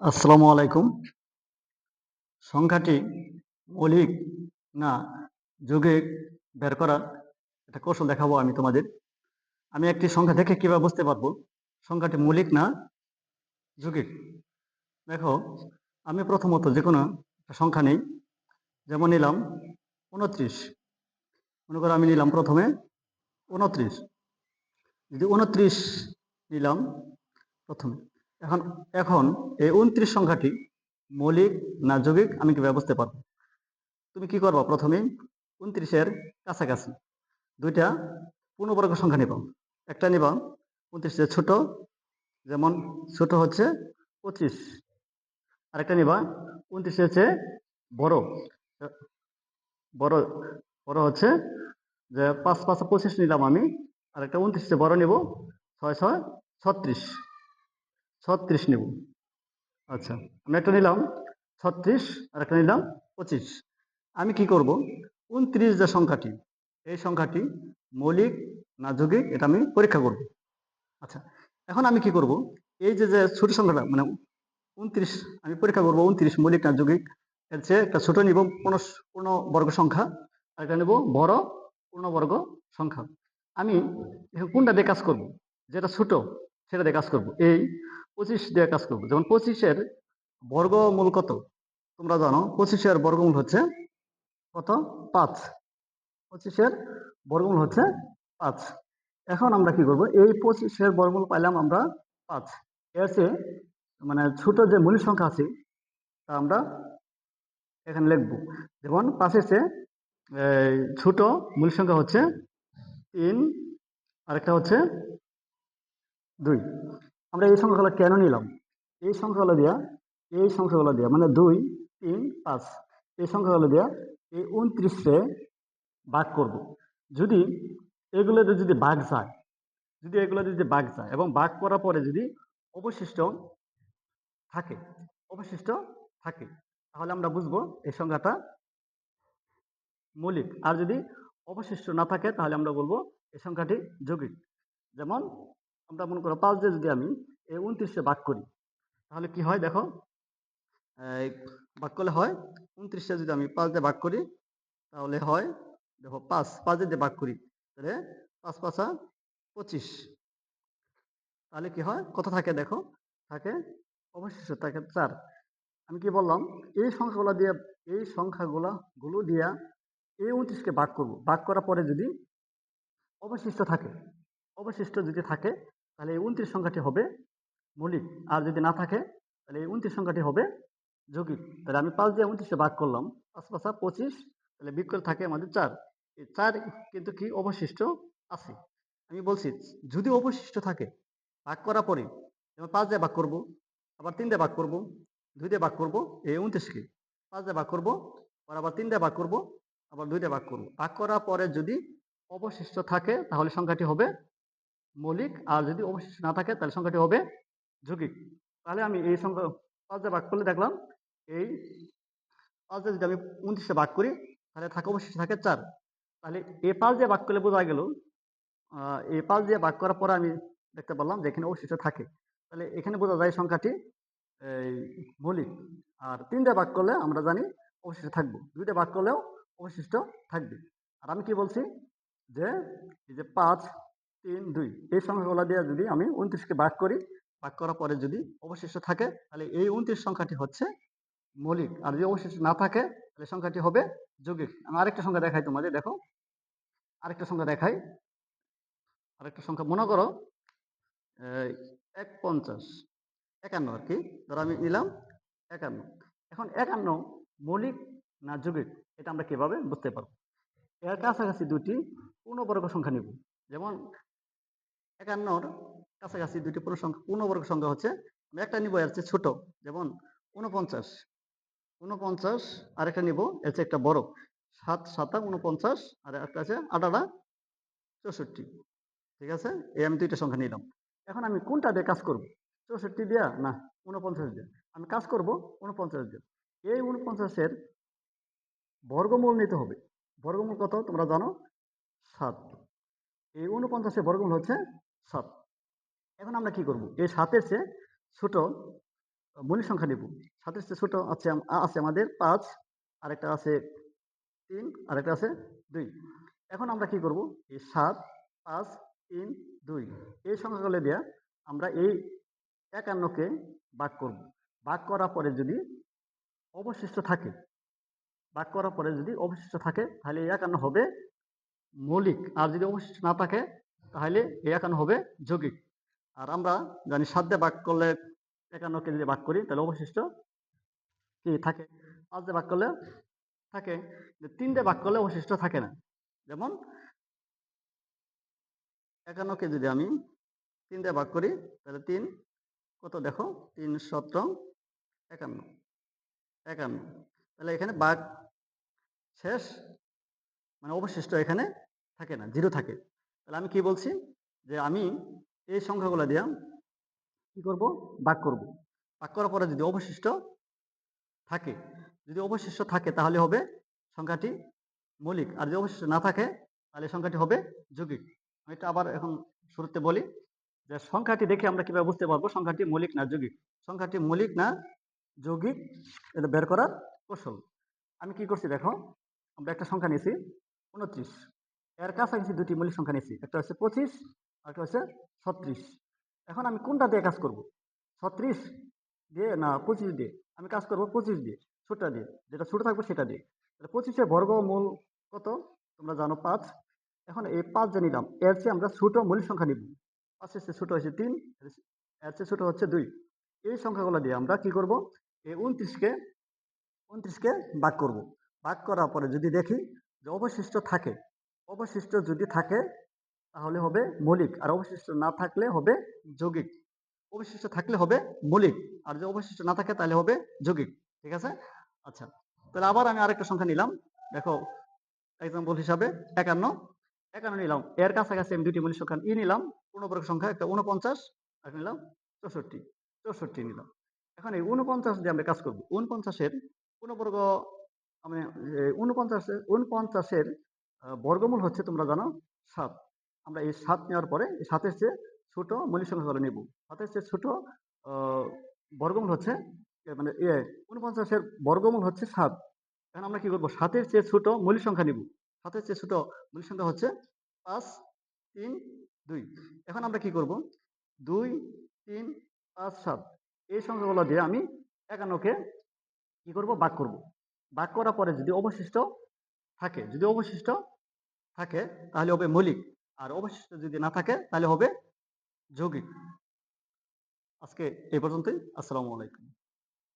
আসসালামু আলাইকুম। সংখ্যাটি মৌলিক না যৌগিক বের করার একটা কৌশল দেখাবো আমি তোমাদের। আমি একটি সংখ্যা দেখে কীভাবে বুঝতে পারব? সংখ্যাটি মৌলিক না যৌগিক? দেখো, আমি প্রথমত যে কোনো একটা সংখ্যা নেই, যেমন নিলাম উনত্রিশ মনে করো আমি নিলাম প্রথমে উনত্রিশ যদি উনত্রিশ নিলাম প্রথমে এখন এখন এই উনত্রিশ সংখ্যাটি মৌলিক না যৌগিক, আমি কীভাবে বুঝতে পারব তুমি কি করবা? প্রথমে উনত্রিশের কাছাকাছি। দুইটা পূর্ণবর্গ সংখ্যা নিবা। একটা নিবা উনত্রিশের ছোট, যেমন ছোট হচ্ছে পঁচিশ। আরেকটা নিবা উনত্রিশের চেয়ে বড়। বড় বড় হচ্ছে যে পাঁচ পাঁচ, পঁচিশ নিলাম আমি। আর একটা উনত্রিশে বড় নিব, ছয় ছয়, ছত্রিশ। ছত্রিশ নেব। আচ্ছা আমি একটা নিলাম, ছত্রিশ, আর একটা নিলাম পঁচিশ। আমি কি করব? উনত্রিশ যে সংখ্যাটি, এই সংখ্যাটি মৌলিক না যৌগিক, এটা আমি পরীক্ষা করব। আচ্ছা এখন আমি কি করব? এই যে যে ছোট সংখ্যাটা মানে উনত্রিশ, আমি পরীক্ষা করব উনত্রিশ মৌলিক না যৌগিক। এর চেয়ে একটা ছোট নিব পূর্ণ পূর্ণ বর্গ সংখ্যা, আর একটা নেব বড়, পূর্ণবর্গ সংখ্যা। আমি কোনটা দিয়ে কাজ করব? যেটা ছোট, সেটা দিয়ে কাজ করব। এই পঁচিশ দিয়ে কাজ করব। যেমন পঁচিশের বর্গমূল কত? তোমরা জানো, পঁচিশের বর্গমূল হচ্ছে কত? পাঁচ। পঁচিশের বর্গমূল হচ্ছে পাঁচ। এখন আমরা কি করব? এই পঁচিশের বর্গমূল পাইলাম আমরা পাঁচ। এর চেয়ে মানে ছোট যে মূল সংখ্যা আছে, তা আমরা এখানে লিখব। যেমন পাঁচের চেয়ে ছোট মূল সংখ্যা হচ্ছে তিন, আরেকটা হচ্ছে দুই। আমরা এই সংখ্যাগুলো কেন নিলাম? এই সংখ্যাগুলো দিয়া, এই সংখ্যাগুলো দিয়া মানে দুই, তিন, পাঁচ, এই সংখ্যাগুলো দিয়া এই উনত্রিশে ভাগ করব। যদি এগুলোতে যদি ভাগ যায়, যদি এগুলো যদি ভাগ যায় এবং ভাগ করার পরে যদি অবশিষ্ট থাকে অবশিষ্ট থাকে, তাহলে আমরা বুঝব এই সংখ্যাটা মৌলিক। আর যদি অবশিষ্ট না থাকে, তাহলে আমরা বলব এই সংখ্যাটি যৌগিক। যেমন আমরা মনে করো পাঁচ দিয়ে যদি আমি এই উনত্রিশে ভাগ করি। তাহলে কি হয় দেখো? ভাগ করলে হয় উনত্রিশে যদি আমি পাঁচ দিয়ে ভাগ করি, তাহলে হয় দেখো পাঁচ পাঁচ দিয়ে ভাগ করি, তাহলে পাঁচ পাঁচা পঁচিশ। তাহলে কি হয়? কত থাকে দেখো? থাকে অবশিষ্ট থাকে চার। আমি কি বললাম? এই সংখ্যাগুলো দিয়ে, এই সংখ্যাগুলা গুলো দিয়া এই উনত্রিশকে ভাগ করব। ভাগ করার পরে যদি অবশিষ্ট থাকে, অবশিষ্ট যদি থাকে তাহলে এই উনত্রিশ সংখ্যাটি হবে মৌলিক। আর যদি না থাকে, তাহলে এই উনত্রিশ সংখ্যাটি হবে যৌগিক। তাহলে আমি পাঁচ দিয়ে উনত্রিশে ভাগ করলাম, পাঁচ পাঁচা পঁচিশ, তাহলে বিক্রয় থাকে আমাদের চার। এই চার কিন্তু কি অবশিষ্ট আছে। আমি বলছি, যদি অবশিষ্ট থাকে, ভাগ করার পরে যেমন পাঁচ দিয়ে ভাগ করব, আবার তিন দিয়ে ভাগ করব, দুই দিয়ে ভাগ করব, এই উনত্রিশকে পাঁচ দিয়ে ভাগ করব আর আবার তিন দিয়ে ভাগ করব, আবার দুই দিয়ে ভাগ করব। ভাগ করার পরে যদি অবশিষ্ট থাকে, তাহলে সংখ্যাটি হবে মৌলিক, আর যদি অবশিষ্ট না থাকে, তাহলে সংখ্যাটি হবে যৌগিক। তাহলে আমি এই সংখ্যা পাঁচ ভাগ করলে দেখলাম, এই পাঁচ যদি আমি উনত্রিশে ভাগ করি, তাহলে থাকে অবশিষ্ট থাকে চার। তাহলে এ পাঁচ দিয়ে ভাগ করলে বোঝা গেল এ পাঁচ দিয়ে ভাগ করার পরে আমি দেখতে পারলাম যে এখানে অবশিষ্ট থাকে। তাহলে এখানে বোঝা যায় সংখ্যাটি, এই মৌলিক। আর তিন দিয়ে ভাগ করলে আমরা জানি অবশিষ্ট থাকব। দুইটা ভাগ করলেও অবশিষ্ট থাকবে। আর আমি কি বলছি? যে এই যে পাঁচ তিন, দুই, এই সংখ্যাগুলো দিয়ে যদি আমি উনত্রিশকে ভাগ করি, ভাগ করার পরে যদি অবশিষ্ট থাকে, তাহলে এই উনত্রিশ সংখ্যাটি হচ্ছে মৌলিক। আর যদি অবশিষ্ট না থাকে, তাহলে সংখ্যাটি হবে যৌগিক। আমি আরেকটা সংখ্যা দেখাই তোমাদের, দেখো। আরেকটা সংখ্যা দেখাই। আরেকটা সংখ্যা, মনে করো এক পঞ্চাশ একান্ন আর কি। ধরো আমি নিলাম একান্ন। এখন একান্ন মৌলিক না যৌগিক, এটা আমরা কীভাবে বুঝতে পারব? এর কাছাকাছি দুটি পূর্ণবর্গ সংখ্যা নিব। যেমন একান্নর কাছাকাছি দুটি পূর্ণ সংখ্যা পূর্ণবর্গ সংখ্যা হচ্ছে, আমি একটা নিব, এর চেয়ে ছোট, যেমন উনপঞ্চাশ উনপঞ্চাশ আর একটা নিব, এর চেয়ে একটা বড়। সাত, সাতা উনপঞ্চাশ আর একটা আছে আটাটা চৌষট্টি। ঠিক আছে? এই আমি দুইটা সংখ্যা নিলাম। এখন আমি কোনটা দিয়ে কাজ করব? চৌষট্টি দিয়া? না উনপঞ্চাশ দিয়ে। আমি কাজ করব উনপঞ্চাশ দিয়ে। এই উনপঞ্চাশের বর্গমূল নিতে হবে। বর্গমূল কত? তোমরা জানো, সাত। এই উনপঞ্চাশের বর্গমূল হচ্ছে সাত এখন আমরা কি করব? এই সাতের চেয়ে ছোট মৌলিক সংখ্যা নিব। সাতের চেয়ে ছোট আছে আছে আমাদের পাঁচ, আরেকটা আছে তিন, আরেকটা আছে দুই। এখন আমরা কি করব? এই সাত, পাঁচ, তিন, দুই। এই সংখ্যাগুলো দিয়ে আমরা এই একান্নকে ভাগ করব। ভাগ করার পরে যদি অবশিষ্ট থাকে, ভাগ করার পরে যদি অবশিষ্ট থাকে, তাহলে এই একান্ন হবে মৌলিক। আর যদি অবশিষ্ট না থাকে তাহলে একান্ন হবে যৌগিক। আর আমরা জানি সাত দিয়ে ভাগ করলে একান্নকে যদি ভাগ করি, তাহলে অবশিষ্ট কি থাকে? পাঁচ দিয়ে ভাগ করলে থাকে। কিন্তু তিন দিয়ে ভাগ করলে অবশিষ্ট থাকে না। যেমন একান্নকে যদি আমি তিন দিয়ে ভাগ করি, তাহলে তিন কত দেখো? তিন সতেরো একান্ন। একান্ন। তাহলে এখানে ভাগ শেষ মানে অবশিষ্ট এখানে থাকে না, জিরো থাকে। তাহলে আমি কি বলছি? যে আমি এই সংখ্যাগুলো দিয়ে কি করব? ভাগ করব। ভাগ করার পরে যদি অবশিষ্ট থাকে, যদি অবশিষ্ট থাকে তাহলে হবে সংখ্যাটি মৌলিক, আর যদি অবশিষ্ট না থাকে তাহলে সংখ্যাটি হবে যৌগিক। আমি এটা আবার এখন শুরুতে বলি যে সংখ্যাটি দেখে আমরা কীভাবে বুঝতে পারব সংখ্যাটি মৌলিক না যৌগিক? সংখ্যাটি মৌলিক না যৌগিক, এটা বের করার কৌশল। আমি কি করছি দেখো, আমরা একটা সংখ্যা নিয়েছি, উনত্রিশ। এর কাছাকাছি দুটি মৌলিক সংখ্যা নিয়েছি, একটা হচ্ছে পঁচিশ আর একটা হচ্ছে ছত্রিশ। এখন আমি কোনটা দিয়ে কাজ করব? ছত্রিশ দিয়ে না পঁচিশ দিয়ে? আমি কাজ করব পঁচিশ দিয়ে, ছোটটা দিয়ে, যেটা ছোট থাকবে সেটা দিয়ে। তাহলে পঁচিশের বর্গমূল কত? তোমরা জানো পাঁচ। এখন এই পাঁচ যে নিলাম, এর চেয়ে আমরা ছোট মৌলিক সংখ্যা নিব। পাঁচের চেয়ে ছোট হচ্ছে তিন, এর চেয়ে ছোট হচ্ছে দুই। এই সংখ্যাগুলো দিয়ে আমরা কি করব? এই উনত্রিশকে উনত্রিশকে ভাগ করব। ভাগ করার পরে যদি দেখি যে অবশিষ্ট থাকে অবশিষ্ট যদি থাকে, তাহলে হবে মৌলিক। আর অবশিষ্ট না থাকলে হবে যৌগিক। অবশিষ্ট থাকলে হবে মৌলিক। আর যদি অবশিষ্ট না থাকে, তাহলে হবে যৌগিক। ঠিক আছে? আচ্ছা। তাহলে আবার আমি আরেকটা সংখ্যা নিলাম। দেখো এক্সাম্পল হিসাবে একান্ন। একান্ন নিলাম। এর কাছাকাছি আমি দুটি মৌলিক সংখ্যা ই নিলাম। পূর্ণবর্গ সংখ্যা একটা উনপঞ্চাশ আর নিলাম চৌষট্টি। চৌষট্টি নিলাম। এখন এই উনপঞ্চাশ দিয়ে আমরা কাজ করব। উনপঞ্চাশের পূর্ণবর্গ আমি উনপঞ্চাশের উনপঞ্চাশের বর্গমূল হচ্ছে তোমরা জানো সাত। আমরা এই সাত নেওয়ার পরে, এই সাতের চেয়ে ছোট মৌলিক সংখ্যাগুলো নেব। সাতের চেয়ে ছোট বর্গমূল হচ্ছে মানে এ উনপঞ্চাশের বর্গমূল হচ্ছে সাত। এখন আমরা কি করব? সাতের চেয়ে ছোট মৌলিক সংখ্যা নিব। সাতের চেয়ে ছোট মৌলিক সংখ্যা হচ্ছে পাঁচ, তিন, দুই। এখন আমরা কি করব? দুই, তিন, পাঁচ, সাত। এই সংখ্যাগুলো দিয়ে আমি একান্নকে কি করব? ভাগ করব। ভাগ করার পরে যদি অবশিষ্ট থাকে। যদি অবশিষ্ট থাকে, তাহলে হবে মৌলিক। আর অবশিষ্ট যদি না থাকে, তাহলে হবে যৌগিক। আজকে এই পর্যন্তই। আসসালামু আলাইকুম।